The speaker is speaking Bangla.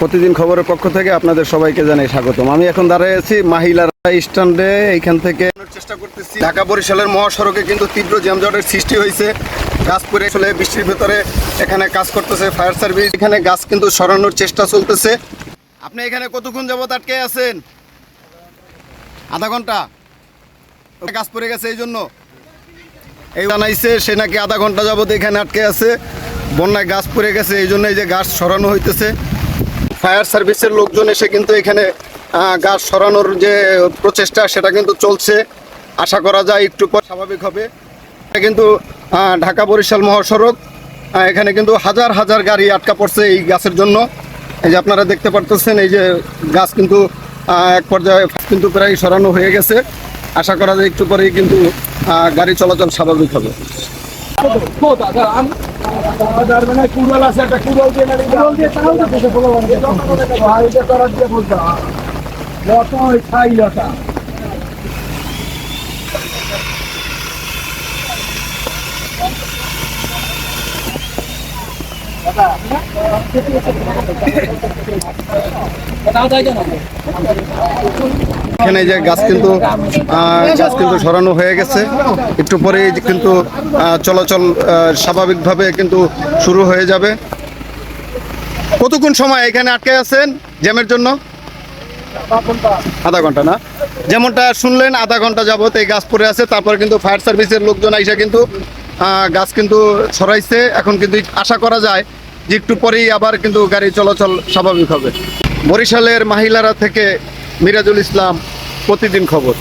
প্রতিদিন খবরের পক্ষ থেকে আপনাদের সবাইকে জানাই স্বাগতম। আমি এখন দাঁড়িয়ে আছি মাহিলার স্ট্যান্ডে, এইখান থেকে চেষ্টা করতেছি। ঢাকা বরিশালের মহাসড়কে কিন্তু তীব্র জ্যামজটের সৃষ্টি হয়েছে। গাছ পরে আসলে বৃষ্টির ভেতরে এখানে কাজ করতেছে ফায়ার সার্ভিস। এখানে গাছ কিন্তু সরানোর চেষ্টা চলতেছে। আপনি এখানে কতক্ষণ যাবত আটকে আছেন? আধা ঘণ্টা? গাছ পড়ে গেছে এই জন্য। এই জানাইছে, সে নাকি আধা ঘণ্টা যাবত এখানে আটকে আছে। বন্যায় গাছ পড়ে গেছে, এই জন্য এই যে গাছ সরানো হইতেছে। ফায়ার সার্ভিসের লোকজন এসে কিন্তু এখানে গাছ সরানোর যে প্রচেষ্টা, সেটা কিন্তু চলছে। আশা করা যায় একটু পর স্বাভাবিক হবে। এটা কিন্তু ঢাকা বরিশাল মহাসড়ক এখানে কিন্তু হাজার হাজার গাড়ি আটকা পড়ছে এই গাছের জন্য। এই যে আপনারা দেখতে পারতেছেন, এই যে গাছ কিন্তু এক পর্যায়ে কিন্তু প্রায় সরানো হয়ে গেছে। আশা করা যায় একটু পরেই কিন্তু গাড়ি চলাচল স্বাভাবিক হবে। কুড়াল আছে একটা কুড়াল দিয়ে কুড়াল দিয়ে তাও তো দেশে বলো এটা করার দিয়ে বলতে লতা ওই খাই লতা এখানে যে গাছ কিন্তু গাছ কিন্তু সরানো হয়ে গেছে। একটু পরেই কিন্তু চলাচল স্বাভাবিকভাবে কিন্তু শুরু হয়ে যাবে। কতক্ষণ সময় এখানে আটকে আছেন জ্যামের জন্য? আধা ঘণ্টা না? যেমনটা শুনলেন, আধা ঘণ্টা যাবত এই গাছ পড়ে আছে। তারপর কিন্তু ফায়ার সার্ভিসের লোকজন আইসা কিন্তু গাছ কিন্তু সরাইছে এখন কিন্তু আশা করা যায় যে একটু পরেই আবার কিন্তু গাড়ি চলাচল স্বাভাবিক হবে। বরিশালের মহিলারা থেকে মিরাজুল ইসলাম প্রতিদিন খবর।